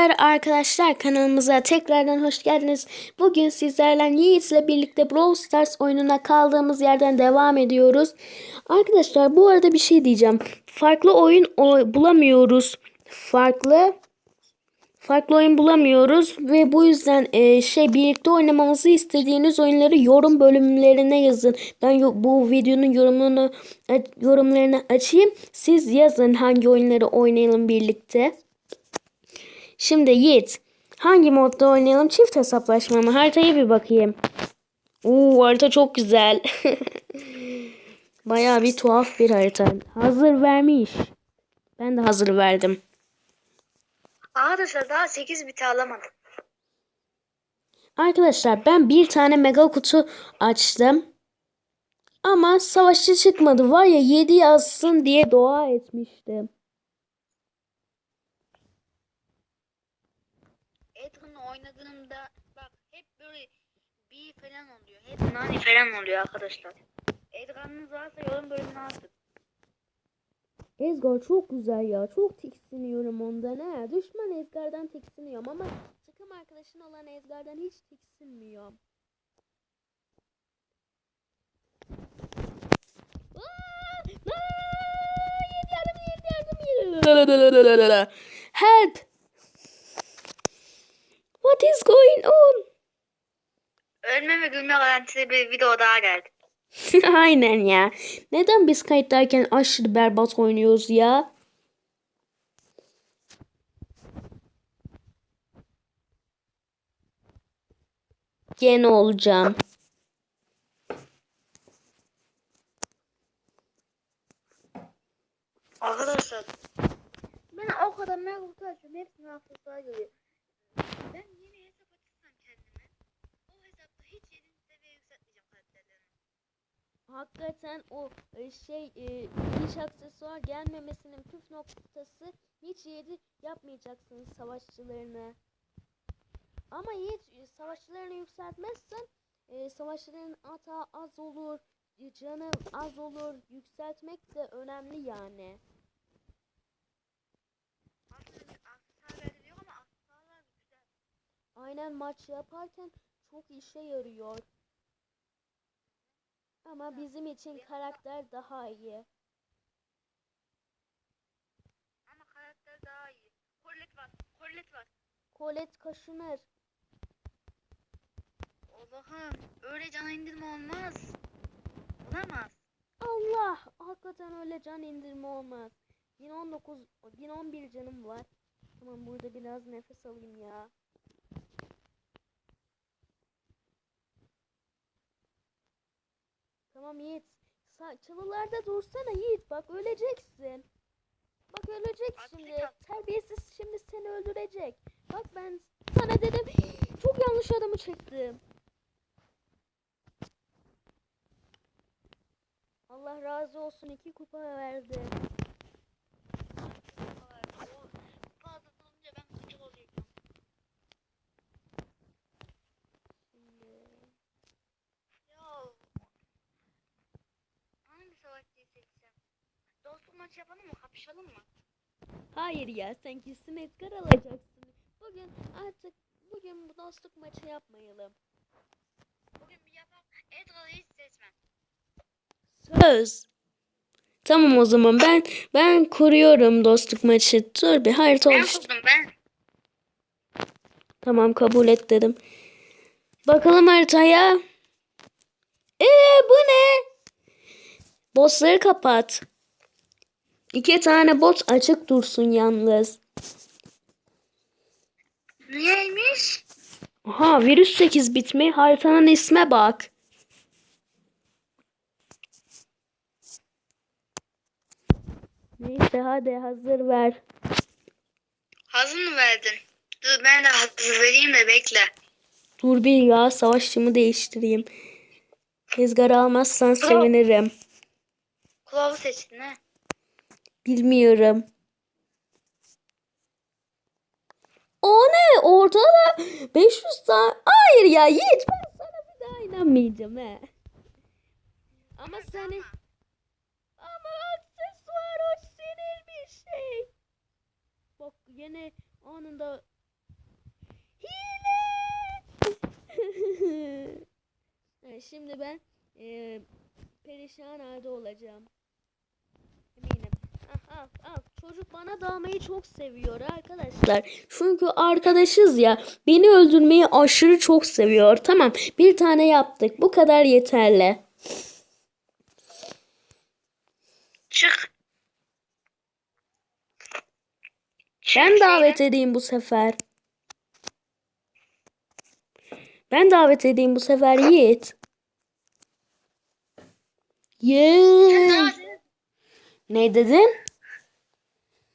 Merhabalar arkadaşlar kanalımıza tekrardan hoş geldiniz. Bugün sizlerle Yiğit ile birlikte Brawl Stars oyununa kaldığımız yerden devam ediyoruz. Arkadaşlar bu arada bir şey diyeceğim. Farklı oyun bulamıyoruz. Farklı farklı oyun bulamıyoruz ve bu yüzden e, şey birlikte oynamamızı istediğiniz oyunları yorum bölümlerine yazın. Ben bu videonun yorumunu a- yorumlarını açayım. Siz yazın hangi oyunları oynayalım birlikte. Şimdi Yiğit hangi modda oynayalım? Çift hesaplaşma mı? Haritaya bir bakayım. Oo harita çok güzel. Bayağı bir tuhaf bir harita. Hazır vermiş. Ben de hazır verdim. Arkadaşlar daha 8 biti alamadım. Arkadaşlar ben bir tane mega kutu açtım. Ama savaşçı çıkmadı. Var ya 7 yazsın diye dua etmiştim. Edgar'la oynadığımda bak hep böyle bir falan oluyor. Hep nani falan oluyor arkadaşlar. Edgar'ınız varsa yorum bölümüne atın. Ezgar çok güzel ya. Çok tiksiniyorum ondan he. Düşman Ezgar'dan tiksiniyorum ama takım arkadaşın olan Ezgar'dan hiç tiksinmiyorum. Help! What is going on? Ölme ve gülme garantili bir video daha geldi. Aynen ya. Neden biz kayıttayken aşırı berbat oynuyoruz ya? Gene olacağım. Arkadaşlar ben o kadar mega kutu açıyorum. Hepsini hafızaya geliyor. Ben yeni Hakikaten o e, şey e, iş aksesuar gelmemesinin püf noktası hiç yedi yapmayacaksın savaşçılarını. Ama hiç e, savaşçılarını yükseltmezsen e, savaşçıların ata az olur, e, canı az olur. Yükseltmek de önemli yani. Aynen maç yaparken çok işe yarıyor. Ama bizim için karakter daha iyi. Ama karakter daha iyi. Colette var. Colette var. Colette kaşınır. Allah'ım öyle cana indirme olmaz. Olamaz. Allah! Hakikaten öyle can indirme olmaz. 1019, 1011 canım var. Tamam burada biraz nefes alayım ya. Tamam Yiğit. Sa çalılarda dursana Yiğit. Bak öleceksin. Bak ölecek şimdi. Terbiyesiz şimdi seni öldürecek. Bak ben sana dedim. Çok yanlış adamı çektim. Allah razı olsun iki kupa verdi. O fazla olunca ben gıcık oluyorum. Ya hangi savaşçıyı seçsem? Dostluk maçı yapalım mı? Kapışalım mı? Hayır ya sen kesin Edgar alacaksın. Bugün artık bugün bu dostluk maçı yapmayalım. Bugün bir yapalım. Edgar'ı hiç seçmem. Söz. Tamam o zaman ben ben kuruyorum dostluk maçı. Dur bir harita Ben oluştur. kurdum ben. Tamam kabul et dedim. Bakalım haritaya. Ee bu ne? Bossları kapat. İki tane bot açık dursun yalnız. Niyeymiş? Aha virüs 8 bitmi. Haritanın isme bak. Neyse hadi hazır ver. Hazır mı verdin? Dur ben de hazır vereyim de bekle. Dur bir ya savaşçımı değiştireyim. Ezgar almazsan sevinirim. Kulağı seçtin ha? Bilmiyorum. O ne? Ortada da 500 tane. Hayır ya hiç. Ben sana bir daha inanmayacağım he. Ama seni... Ama aksesuar o sinir bir şey. Bak yine anında... Hile! şimdi ben e, perişan halde olacağım. Ah. Çocuk bana dalmayı çok seviyor arkadaşlar. Çünkü arkadaşız ya. Beni öldürmeyi aşırı çok seviyor. Tamam bir tane yaptık. Bu kadar yeterli. Çık. Ben davet edeyim bu sefer. Ben davet edeyim bu sefer Yiğit. Yiğit. Ne dedin?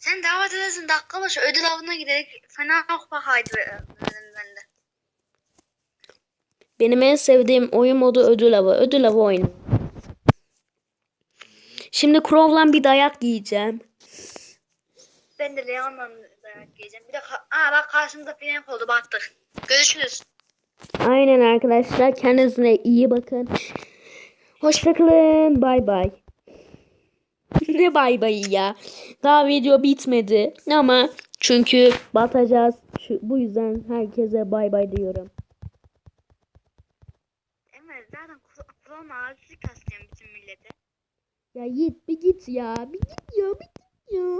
Sen davet edersin dakika başı ödül avına giderek fena ok bakaydı ben de. Benim en sevdiğim oyun modu ödül avı. Ödül avı oyunu. Şimdi Crow'la bir dayak yiyeceğim. Ben de Leon'la dayak yiyeceğim. Bir de Aa bak karşımda Frank oldu baktık. Görüşürüz. Aynen arkadaşlar. Kendinize iyi bakın. Hoşçakalın. Bay bay. Ne bay bay ya. Daha video bitmedi. Ama çünkü batacağız. Şu, bu yüzden herkese bay bay diyorum. Evet zaten kul- kulağıma ağrısı kastıyorum bütün millete. Ya Yiğit bir git ya. Bir git ya. Bir git ya. Ya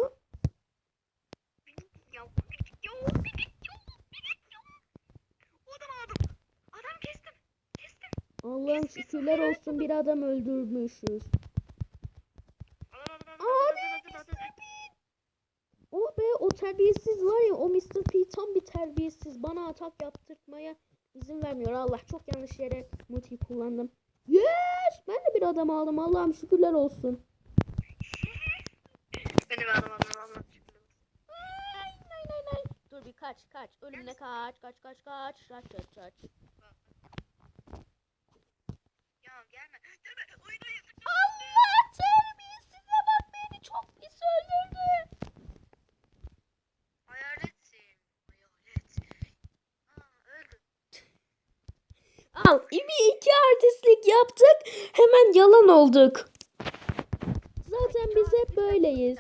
bir git ya, bir git ya, bir git ya. O adam aldım. Adam kestim. Kestim. Allah'ım şükürler olsun bir adam öldürmüşüz. Adam adam adam adam adam adam adam. Oh be o terbiyesiz var ya o Mr. P tam bir terbiyesiz. Bana atak yaptırtmaya izin vermiyor. Allah çok yanlış yere multi kullandım. Yes! Ben de bir adam aldım. Allah'ım şükürler olsun. Benim adam adam adam. Ay, nay, nay, nay. Dur bir kaç kaç. Ölümüne kaç kaç kaç kaç. Kaç kaç kaç. Ya gelme. Allah terbiyesize bak beni çok pis öldürdü. Al bir iki artistlik yaptık. Hemen yalan olduk. Zaten biz hep böyleyiz.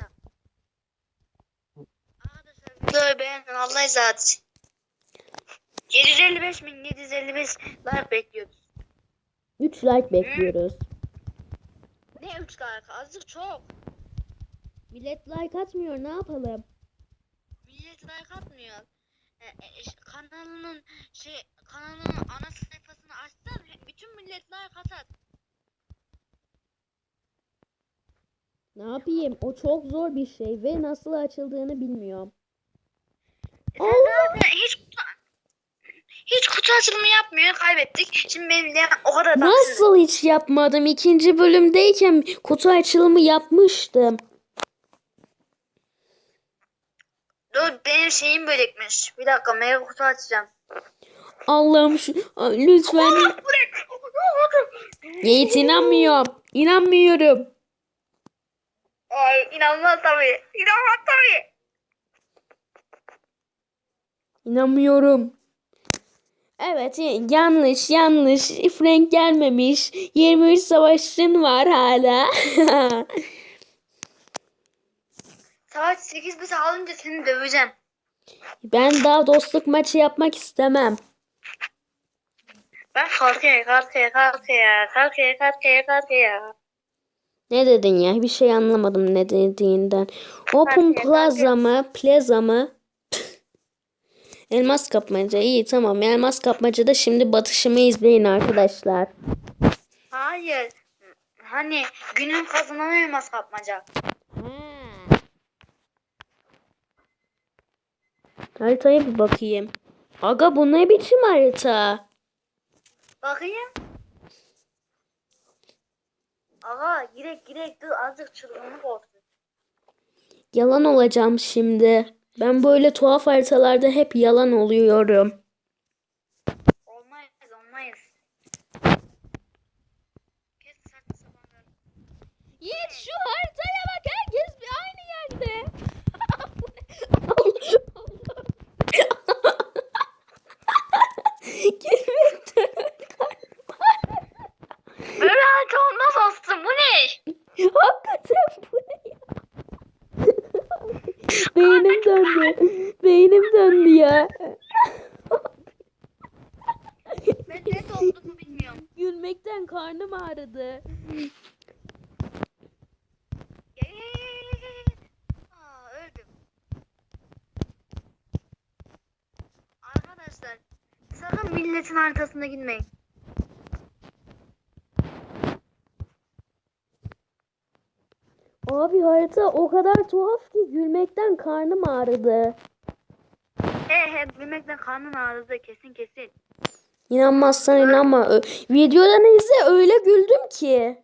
Videoyu beğenin Allah izah etsin. 755 bin 755 like bekliyoruz. 3 like bekliyoruz. Ne 3 like? Azıcık çok. Millet like atmıyor ne yapalım? Millet like atmıyor. E, e, ş- kanalının şey kanalının ana sayfasını açsa bütün millet like atar. Ne yapayım? O çok zor bir şey ve nasıl açıldığını bilmiyorum. Sen zaten hiç kutu, hiç kutu açılımı yapmıyor kaybettik. Şimdi benim de o kadar da Nasıl hiç yapmadım? İkinci bölümdeyken kutu açılımı yapmıştım. Dur benim şeyim börekmiş. Bir dakika mega kutu açacağım. Allah'ım şu lütfen. Yiğit inanmıyorum. İnanmıyorum. Ay inanmaz tabii. İnanmaz tabii. İnanmıyorum. Evet yanlış yanlış. Frank gelmemiş. 23 savaşçın var hala. Saat 8 bit alınca seni döveceğim. ben daha dostluk maçı yapmak istemem. Ben kalkaya kalkaya kalkaya kalkaya kalkaya kalkaya. Ne dedin ya? Bir şey anlamadım ne dediğinden. Open Plaza mı? Plaza mı? elmas kapmaca. İyi tamam. Elmas kapmacada şimdi batışımı izleyin arkadaşlar. Hayır. Hani günün kazanan elmas kapmaca. Haritaya bir bakayım. Aga bu ne biçim harita? Bakayım. Aga girek girek dur azıcık çılgınlık olsun. Yalan olacağım şimdi. Ben böyle tuhaf haritalarda hep yalan oluyorum. Olmayız olmayız. Yiğit şu haritaya ya. ben ne olduğunu bilmiyorum. Gülmekten karnım ağrıdı. Arkadaşlar sakın milletin arkasına gitmeyin. Abi harita o kadar tuhaf ki gülmekten karnım ağrıdı. He he bilmekten karnın ağrıdı kesin kesin. İnanmazsan inanma. Ö- Videodan izle öyle güldüm ki.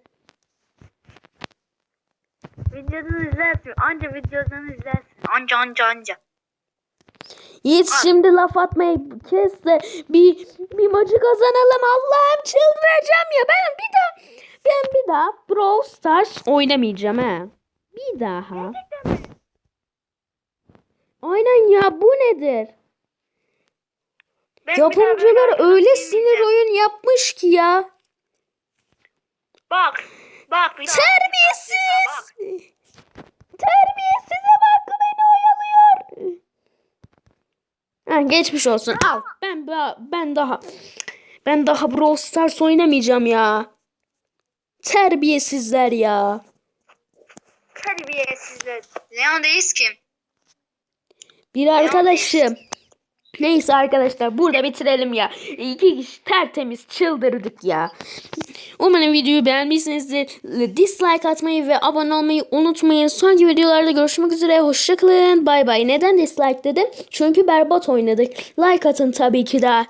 Videodan izlersin. Anca videodan izlersin. Anca anca anca. Yiğit şimdi laf atmayı kes de bir, bir maçı kazanalım. Allah'ım çıldıracağım ya. Ben bir daha ben bir daha Brawl Stars oynamayacağım ha. Bir daha. Gerçekten mi? Aynen ya bu nedir? Ben Yapımcılar öyle sinir oyun yapmış ki ya. Bak. Bak bir daha. Terbiyesiz. Terbiyesize bak beni oyalıyor. Ha, geçmiş olsun. Al. Ben ben daha ben daha Brawl Stars oynamayacağım ya. Terbiyesizler ya. Terbiyesizler. Leon'dayız ki. Bir arkadaşım. Neyse arkadaşlar burada bitirelim ya. İki kişi tertemiz çıldırdık ya. Umarım videoyu beğenmişsinizdir. Dislike atmayı ve abone olmayı unutmayın. Sonraki videolarda görüşmek üzere. Hoşçakalın. Bay bay. Neden dislike dedim? Çünkü berbat oynadık. Like atın tabii ki de.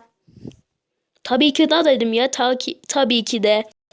Tabii ki de dedim ya. Ta ki, tabii ki de.